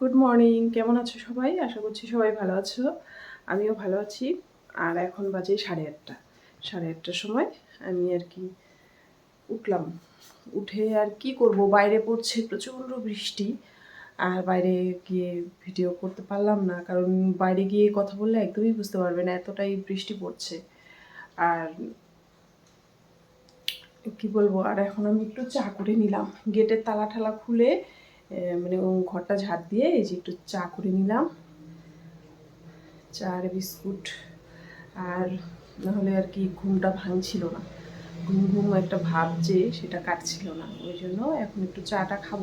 Good morning কেমন আছো সবাই? আশা করছি সবাই ভালো আছো। আমিও ভালো আছি। আর এখন বাজে সাড়ে আটটা। সাড়ে আটটার সময় আমি আর কি উঠলাম। উঠে আর কি করব? বাইরে পড়ছে প্রচণ্ড বৃষ্টি। আর বাইরে গিয়ে ভিডিও করতে পারলাম না। কারণ বাইরে গিয়ে কথা বললে একদমই বুঝতে পারবে না, এতটাই বৃষ্টি পড়ছে। আর কি বলব? আর এখন আমি একটু চা করে নিলাম। গেটের তালা ঠালা খুলে মানে ঘরটা ঝাড় দিয়ে এই যে একটু চা করে নিলাম। চা আর বিস্কুট। আর নাহলে আর কি ঘুমটা ভাঙছিল না। ঘুম ঘুম একটা ভাব যে সেটা কাটছিল না। ওই জন্য এখন একটু চাটা খাব।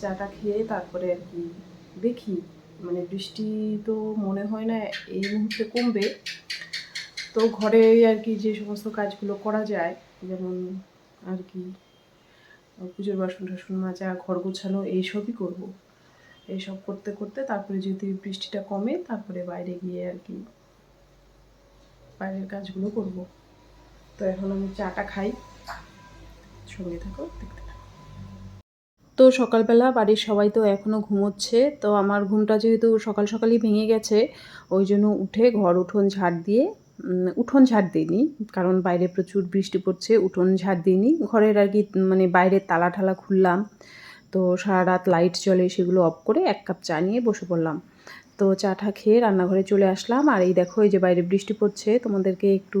চাটা খেয়ে তারপরে আর কি দেখি। মানে বৃষ্টি তো মনে হয় না এই মুহূর্তে কমবে। তো ঘরে আর কি যে সমস্ত কাজগুলো করা যায়, যেমন আর কি পুজোর বাসন টাসন মাজা, ঘর গোছানো, এইসবই করব। এইসব করতে করতে তারপরে যদি বৃষ্টিটা কমে, তারপরে বাইরে গিয়ে আর কি বাইরের কাজগুলো করব। তো এখন আমি চাটা খাই। সঙ্গে থাকো, দেখতে তো সকালবেলা বাড়ির সবাই তো এখনও ঘুমোচ্ছে, তো আমার ঘুমটা যেহেতু সকাল সকালই ভেঙে গেছে, ওই জন্য উঠে ঘর উঠোন ঝাড় দিয়ে উঠোন ঝাড় দিইনি, কারণ বাইরে প্রচুর বৃষ্টি পড়ছে, উঠোন ঝাড় দিইনি। ঘরের আর কি মানে বাইরের তালা ঠালা খুললাম, তো সারা রাত লাইট চলে সেগুলো অফ করে এক কাপ চা নিয়ে বসে পড়লাম। তো চাটা খেয়ে রান্নাঘরে চলে আসলাম, আর এই দেখো, এই যে বাইরে বৃষ্টি পড়ছে, তোমাদেরকে একটু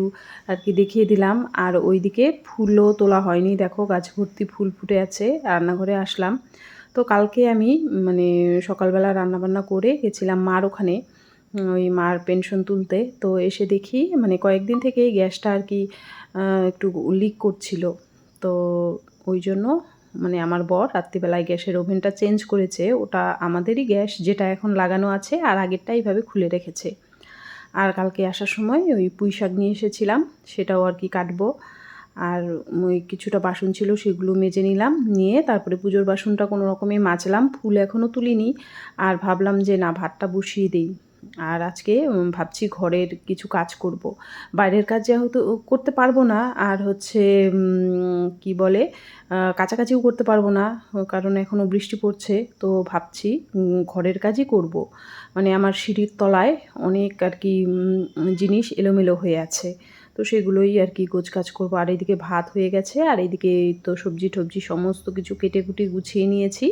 আর কি দেখিয়ে দিলাম। আর ওইদিকে ফুলও তোলা হয়নি, দেখো গাছ ভর্তি ফুল ফুটে আছে, রান্নাঘরে আসলাম। তো কালকে আমি মানে সকালবেলা রান্নাবান্না করে গেছিলাম মার ওখানে। ওই মার পেনশন তুলতে। তো এসে দেখি মানে কয়েকদিন থেকে গ্যাসটা আর কি একটু লিক করছিল। তো ওই জন্য মানে আমার বর রাত্রিবেলায় গ্যাসের ওভেনটা চেঞ্জ করেছে। ওটা আমাদেরই গ্যাস, যেটা এখন লাগানো আছে আর আগেরটা এইভাবে খুলে রেখেছে। আর কালকে আসার সময় ওই পুঁই শাক নিয়ে এসেছিলাম, সেটাও আর কি কাটবো। আর ওই কিছুটা বাসন ছিল, সেগুলো মেজে নিলাম, নিয়ে তারপরে পুজোর বাসনটা কোনো রকমে মাজলাম। ফুল এখনও তুলিনি, আর ভাবলাম যে না, ভাতটা বসিয়ে দিই। আর আজকে ভাবছি ঘরের কিছু কাজ করব। বাইরের কাজ যেহেতু করতে পারব না, আর হচ্ছে কি বলে কাছাকাছিও করতে পারব না, কারণ এখনও বৃষ্টি পড়ছে, তো ভাবছি ঘরের কাজই করব। মানে আমার সিঁড়ির তলায় অনেক আর কি জিনিস এলোমেলো হয়ে আছে, তো সেগুলোই আর কি গোছকাজ করব আর এদিকে ভাত হয়ে গেছে, আর এদিকে তো সবজি টবজি সমস্ত কিছু কেটে কুটে গুছিয়ে নিয়েছি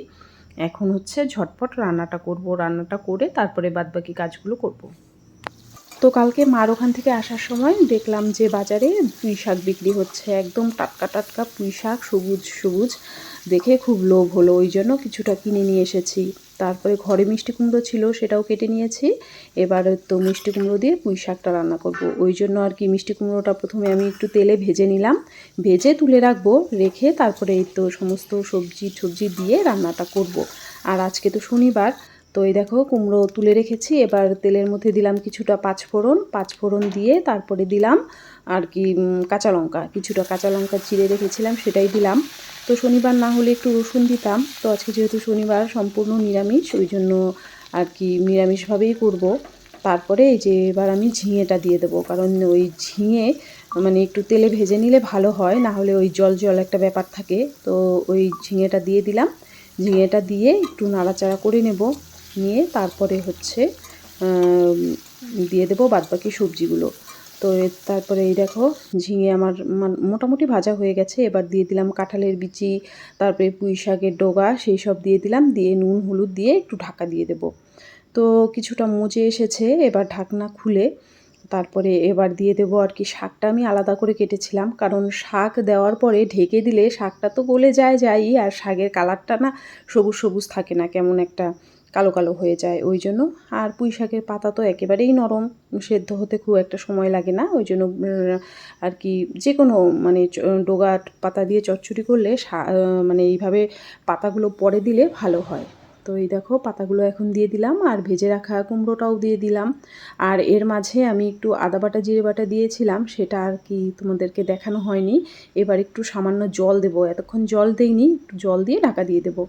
এখন হচ্ছে ঝটপট রান্নাটা করব, রান্নাটা করে তারপরে বাদবাকি কাজগুলো করব। তো কালকে মার ওখান থেকে আসার সময় দেখলাম যে বাজারে পুঁই শাক বিক্রি হচ্ছে, একদম টাটকা টাটকা পুঁই শাক, সবুজ সবুজ। দেখে খুব লোভ হলো, ওই জন্য কিছুটা কিনে নিয়ে এসেছি। তারপরে ঘরে মিষ্টি কুমড়ো ছিল সেটাও কেটে নিয়েছি। এবার তো মিষ্টি কুমড়ো দিয়ে পুঁই শাকটা রান্না করব। ওই জন্য আর কি মিষ্টি কুমড়োটা প্রথমে আমি একটু তেলে ভেজে নিলাম। ভেজে তুলে রাখব, রেখে তারপরে এই তো সমস্ত সবজি সবজি দিয়ে রান্নাটা করব। আর আজকে তো শনিবার তো এই দেখো, কুমড়ো তুলে রেখেছি। এবার তেলের মধ্যে দিলাম কিছুটা পাঁচফোড়ন। পাঁচফোড়ন দিয়ে তারপরে দিলাম আর কি কাঁচা লঙ্কা। কিছুটা কাঁচা লঙ্কা চিড়ে রেখেছিলাম, সেটাই দিলাম। তো শনিবার না হলে একটু রসুন দিতাম। তো আজকে যেহেতু শনিবার, সম্পূর্ণ নিরামিষ, ওই জন্য আর কি নিরামিষভাবেই করব। তারপরে এই যে এবার আমি ঝিঙেটা দিয়ে দেবো, কারণ ওই ঝিঙে মানে একটু তেলে ভেজে নিলে ভালো হয়, না হলে ওই জল জল একটা ব্যাপার থাকে। তো ওই ঝিঙেটা দিয়ে দিলাম। ঝিঙেটা দিয়ে একটু নাড়াচাড়া করে নেব। নিয়ে তারপরে হচ্ছে দিয়ে দেবো বাদবাকি সবজিগুলো। তো তারপরে এই দেখো, ঝিঙে আমার মোটামুটি ভাজা হয়ে গেছে। এবার দিয়ে দিলাম কাঁঠালের বিচি, তারপরে পুঁই শাকের ডোগা, সেই সব দিয়ে দিলাম। দিয়ে নুন, হলুদ দিয়ে একটু ঢাকা দিয়ে দেবো। তো কিছুটা মজে এসেছে, এবার ঢাকনা খুলে তারপরে এবার দিয়ে দেবো আর কি শাকটা আমি আলাদা করে কেটেছিলাম। কারণ শাক দেওয়ার পরে ঢেকে দিলে শাকটা তো গলে যায়, যাই, আর শাকের কালারটা না সবুজ সবুজ থাকে না, কেমন একটা কালো কালো হয়ে যায় ওই জন্য। আর পুঁই শাকের পাতা তো একেবারেই নরম, সেদ্ধ হতে খুব একটা সময় লাগে না। ওই জন্য আর কি যে কোনো মানে ডগা পাতা দিয়ে চচ্চড়ি করলে মানে এইভাবে পাতাগুলো পরে দিলে ভালো হয়। তো এই দেখো, পাতাগুলো এখন দিয়ে দিলাম আর ভেজে রাখা কুমড়োটাও দিয়ে দিলাম। আর এর মাঝে আমি একটু আদা বাটা, জিরে বাটা দিয়েছিলাম, সেটা আর কি তোমাদেরকে দেখানো হয়নি। এবার একটু সামান্য জল দেবো। এতক্ষণ জল দেইনি, একটু জল দিয়ে ঢাকা দিয়ে দেবো।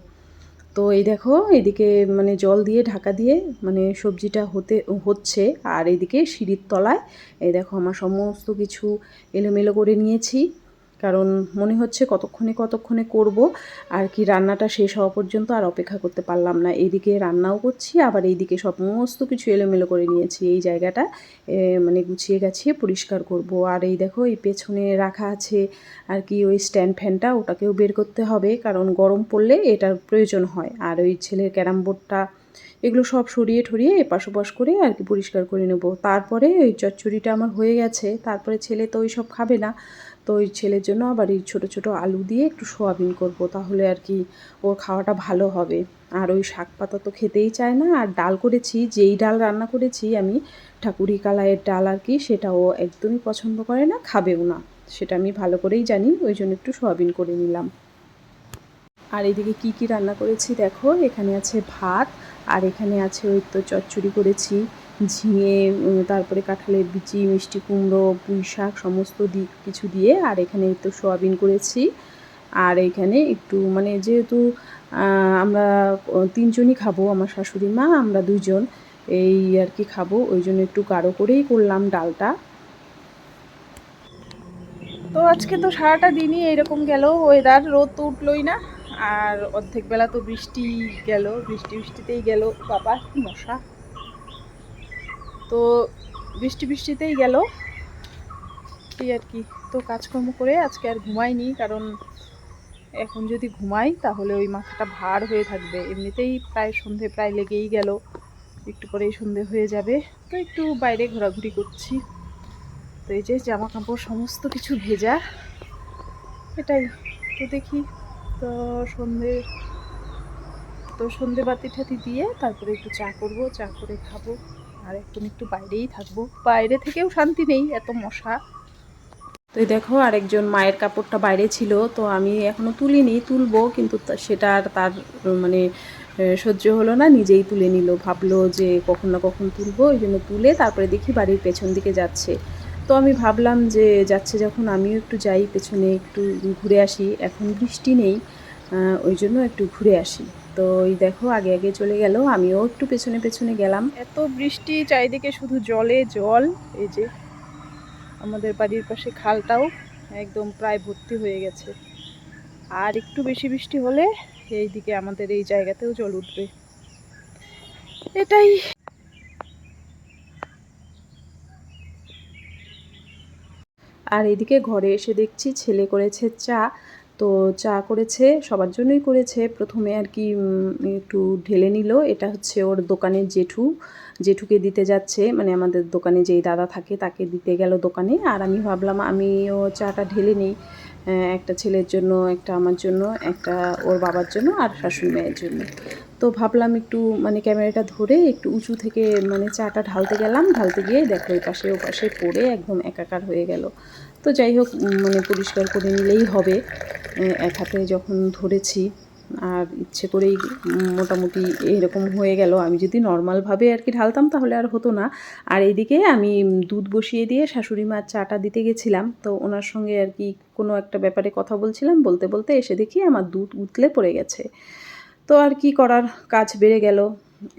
তো এই দেখো, এদিকে মানে জল দিয়ে ঢাকা দিয়ে মানে সবজিটা হতে, হচ্ছে। আর এদিকে সিঁড়ির তলায়, এই দেখো, আমার সমস্ত কিছু এলোমেলো করে নিয়েছি। কারণ মনে হচ্ছে কতক্ষণে কতক্ষণে করব আর কি রান্নাটা শেষ হওয়া পর্যন্ত আর অপেক্ষা করতে পারলাম না। এইদিকে রান্নাও করছি, আবার এইদিকে সমস্ত কিছু এলোমেলো করে নিয়েছি। এই জায়গাটা মানে গুছিয়ে গাছিয়ে পরিষ্কার করব। আর এই দেখো, এই পেছনে রাখা আছে আর কি ওই স্ট্যান্ড ফ্যানটা, ওটাকেও বের করতে হবে কারণ গরম পড়লে এটার প্রয়োজন হয়। আর ওই ছেলের ক্যারাম বোর্ডটা, এগুলো সব সরিয়ে ঠরিয়ে এপাশ ওপাশ করে আর কি পরিষ্কার করে নেব। তারপরে ওই চচ্চড়িটা আমার হয়ে গেছে, তারপরে ছেলে তো ওই সব খাবে না। তো ওই ছেলের জন্য আবার এই ছোটো ছোটো আলু দিয়ে একটু সোয়াবিন করব, তাহলে আর কি ওর খাওয়াটা ভালো হবে। আর ওই শাক পাতা তো খেতেই চায় না, আর ডাল করেছি, যেই ডাল রান্না করেছি আমি ঠাকুরি কালাইয়ের ডাল আর কি, সেটা ও একদমই পছন্দ করে না, খাবেও না। সেটা আমি ভালো করেই জানি, ওই জন্য একটু সোয়াবিন করে নিলাম। আর এদিকে কি কি রান্না করেছি দেখো, এখানে আছে ভাত, আর এখানে আছে ওই তো চচ্চড়ি করেছি। ঝিঙে তারপরে কাঁঠালের বিচি, মিষ্টি কুমড়ো, পুঁই শাক, সমস্ত দিক কিছু দিয়ে আর এখানে তো সোয়াবিন করেছি। আর এখানে একটু মানে যেহেতু আমরা তিনজনই খাব, আমার শাশুড়ি মা, আমরা দুজন এই আর কি খাব। ওই জন্য একটু গাঢ় করেই করলাম ডালটা। তো আজকে তো সারাটা দিনই এরকম গেল ওয়েদার রোদ তো উঠলোই না। আর অর্ধেক বেলা তো বৃষ্টি গেল বৃষ্টি বৃষ্টিতেই গেল। বাবা মশা। তো বৃষ্টি বৃষ্টিতেই গেল। এই আর কি, তো কাজকর্ম করে আজকে আর ঘুমাইনি, কারণ এখন যদি ঘুমাই তাহলে ওই মাথাটা ভার হয়ে থাকবে। এমনিতেই প্রায় সন্ধে প্রায় লেগেই গেল, একটু পরেই সন্ধে হয়ে যাবে। তো একটু বাইরে ঘোরাঘুরি করছি। তো এই যে জামা কাপড় সমস্ত কিছু ভেজা, এটাই। তো দেখি, তো সন্ধে তো সন্ধে বাতি ঠাতি দিয়ে তারপরে একটু চা করব, চা করে খাব। আর এখন একটু বাইরেই থাকব। বাইরে থেকেও শান্তি নেই, এত মশা। তো দেখো, আরেকজন মায়ের কাপড়টা বাইরে ছিল, তো আমি এখনও তুলিনি, তুলবো, কিন্তু সেটা আর তার মানে সহ্য হলো না, নিজেই তুলে নিল। ভাবলো যে কখন না কখন তুলবো ওই জন্য তুলে তারপরে দেখি বাড়ির পেছন দিকে যাচ্ছে। তো আমি ভাবলাম যে যাচ্ছে যখন, আমিও একটু যাই, পেছনে একটু ঘুরে আসি। এখন বৃষ্টি নেই ওই জন্য একটু ঘুরে আসি। তো এই দেখো আগে আগে চলে গেল আমিও একটু পেছনে পেছনে গেলাম। এত বৃষ্টি চারিদিকে শুধু জলে জল এই যে আমাদের বাড়ির পাশে খালটাও একদম প্রায় ভর্তি হয়ে গেছে। আর একটু বেশি বৃষ্টি হলে এইদিকে আমাদের এই জায়গাতেও জল উঠবে। এটাই। আর এদিকে ঘরে এসে দেখছি ছেলে করেছে চা। তো চা করেছে, সবার জন্যই করেছে। প্রথমে আর কি একটু ঢেলে নিল। এটা হচ্ছে ওর দোকানের জেঠু। জেঠুকে দিতে যাচ্ছে। মানে আমাদের দোকানে যেই দাদা থাকে, তাকে দিতে গেল দোকানে। আর আমি ভাবলাম, আমিও চাটা ঢেলে নিই। একটা ছেলের জন্য, একটা আমার জন্য, একটা ওর বাবার জন্য, আর শাশুড়ি মায়ের জন্য। তো ভাবলাম একটু মানে ক্যামেরাটা ধরে একটু উঁচু থেকে মানে চাটা ঢালতে গেলাম। ঢালতে গিয়ে দেখো এই পাশে ও পাশে পড়ে একদম একাকার হয়ে গেল। তো যাই হোক মানে পরিষ্কার করে নিলেই হবে। এক হাতে যখন ধরেছি, আর ইচ্ছে করেই মোটামুটি এরকম হয়ে গেল। আমি যদি নর্মালভাবে আর কি ঢালতাম, তাহলে আর হতো না। আর এইদিকে আমি দুধ বসিয়ে দিয়ে শাশুড়ি মার চাটা দিতে গেছিলাম। তো ওনার সঙ্গে আর কি কোনো একটা ব্যাপারে কথা বলছিলাম। বলতে বলতে এসে দেখি আমার দুধ উতলে পড়ে গেছে। তো আর কি করার, কাজ বেড়ে গেল।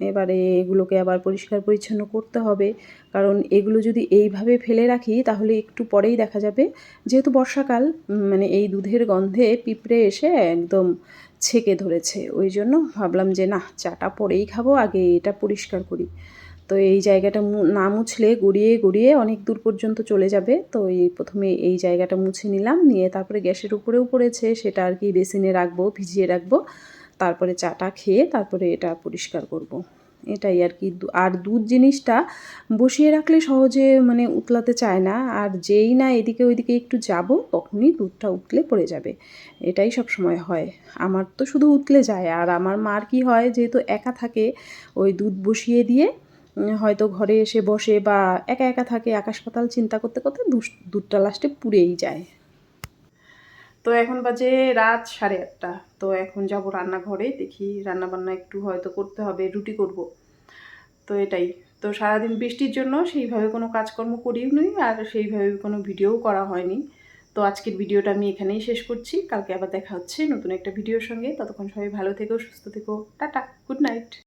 এবারে এগুলোকে আবার পরিষ্কার পরিচ্ছন্ন করতে হবে। কারণ এগুলো যদি এইভাবে ফেলে রাখি, তাহলে একটু পরেই দেখা যাবে যেহেতু বর্ষাকাল মানে এই দুধের গন্ধে পিঁপড়ে এসে একদম ছেকে ধরেছে। ওই জন্য ভাবলাম যে না চাটা পরেই খাব, আগে এটা পরিষ্কার করি। তো এই জায়গাটা না মুছলে গড়িয়ে গড়িয়ে অনেক দূর পর্যন্ত চলে যাবে। তো এই প্রথমে এই জায়গাটা মুছে নিলাম, নিয়ে তারপরে গ্যাসের উপরেও পড়েছে। সেটা আর কি বেসিনে রাখব, ভিজিয়ে রাখব। তারপরে চাটা খেয়ে তারপরে এটা পরিষ্কার করব। এটাই আর কি। আর দুধ জিনিসটা বসিয়ে রাখলে সহজে মানে উতলাতে চায় না। আর যেই না এদিকে ওইদিকে একটু যাব, তখনই দুধটা উতলে পড়ে যাবে। এটাই সব সময় হয়। আমার তো শুধু উতলে যায়। আর আমার মার কি হয়, যেহেতু একা থাকে, ওই দুধ বসিয়ে দিয়ে হয়তো ঘরে এসে বসে বা একা একা থাকে, আকাশ পাতাল চিন্তা করতে করতে দুধটা লাস্টে পুড়েই যায়। তো এখন বাজে রাত সাড়ে আটটা। তো এখন যাব রান্নাঘরে দেখি রান্না বান্না একটু হয়তো করতে হবে, রুটি করব। তো এটাই। তো সারাদিন বৃষ্টির জন্য সেইভাবে কোনো কাজকর্ম করিও নি আর সেইভাবে কোনো ভিডিওও করা হয়নি। তো আজকের ভিডিওটা আমি এখানেই শেষ করছি। কালকে আবার দেখা হচ্ছে নতুন একটা ভিডিওর সঙ্গে। ততক্ষণ সবাই ভালো থেকো, সুস্থ থেকো। Tata, good night.